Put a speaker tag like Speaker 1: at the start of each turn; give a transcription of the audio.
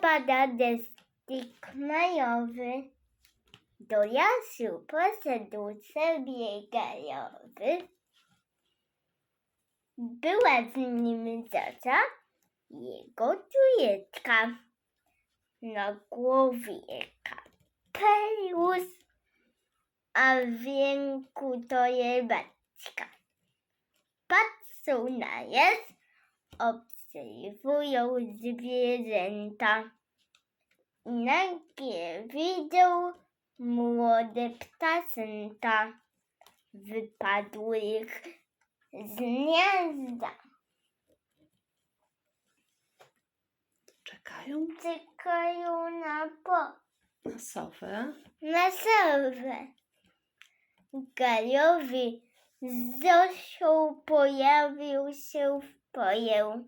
Speaker 1: Pada, pada deszczyk majowy. Do lasu poszedł sobie gajowy. Była z nim Zosia, jego tujeczka. Na głowie kapelusz, a w ręku to jebaczka. Patrzą na les, obserwują zwierzęta. I nagle widzą młode ptasęta. Wypadły ich z gniazda.
Speaker 2: Czekają
Speaker 1: Czekają na po,
Speaker 2: na sowę.
Speaker 1: na sowę. Gajowy z Zosią pojawił się w poję.